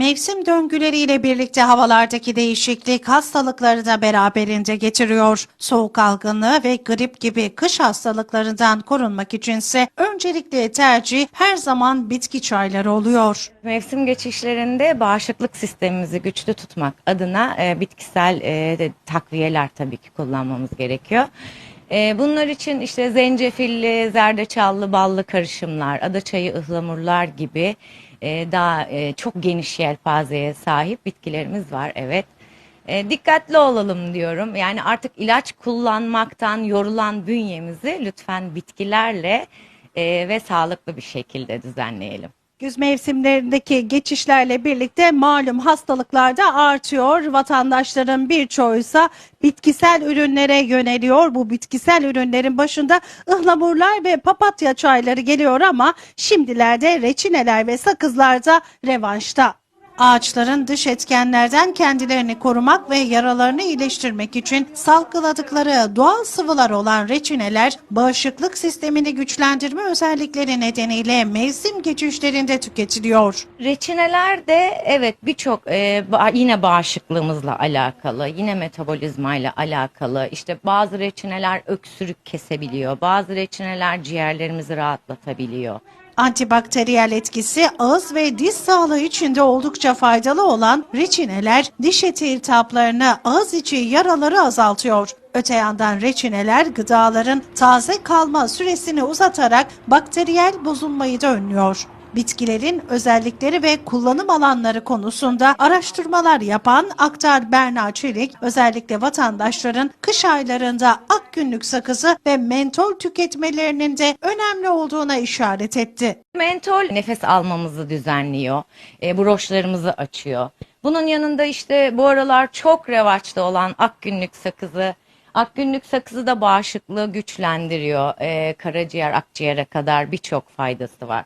Mevsim döngüleriyle birlikte havalardaki değişiklik hastalıkları da beraberinde getiriyor. Soğuk algınlığı ve grip gibi kış hastalıklarından korunmak içinse öncelikle tercih her zaman bitki çayları oluyor. Mevsim geçişlerinde bağışıklık sistemimizi güçlü tutmak adına e, bitkisel e, takviyeler tabii ki kullanmamız gerekiyor. E, bunlar için işte zencefilli, zerdeçallı, ballı karışımlar, adaçayı, ıhlamurlar gibi e, daha e, çok geniş yelpazeye sahip bitkilerimiz var. Evet. E, dikkatli olalım diyorum. Yani artık ilaç kullanmaktan yorulan bünyemizi lütfen bitkilerle e, ve sağlıklı bir şekilde düzenleyelim. Güz mevsimlerindeki geçişlerle birlikte malum hastalıklar da artıyor. Vatandaşların birçoğuysa bitkisel ürünlere yöneliyor. Bu bitkisel ürünlerin başında ıhlamurlar ve papatya çayları geliyor ama şimdilerde reçineler ve sakızlar da revanşta. Ağaçların dış etkenlerden kendilerini korumak ve yaralarını iyileştirmek için salgıladıkları doğal sıvılar olan reçineler bağışıklık sistemini güçlendirme özellikleri nedeniyle mevsim geçişlerinde tüketiliyor. Reçineler de evet birçok e, yine bağışıklığımızla alakalı, yine metabolizmayla alakalı. İşte bazı reçineler öksürük kesebiliyor, bazı reçineler ciğerlerimizi rahatlatabiliyor. Antibakteriyel etkisi ağız ve diş sağlığı için de oldukça faydalı olan reçineler diş eti iltihaplarını, ağız içi yaraları azaltıyor. Öte yandan reçineler gıdaların taze kalma süresini uzatarak bakteriyel bozulmayı da önlüyor. Bitkilerin özellikleri ve kullanım alanları konusunda araştırmalar yapan Aktar Berna Çelik özellikle vatandaşların kış aylarında ak günlük sakızı ve mentol tüketmelerinin de önemli olduğuna işaret etti. Mentol nefes almamızı düzenliyor, e, broşlarımızı açıyor. Bunun yanında işte bu aralar çok revaçta olan ak günlük sakızı, ak günlük sakızı da bağışıklığı güçlendiriyor. E, karaciğer, akciğere kadar birçok faydası var.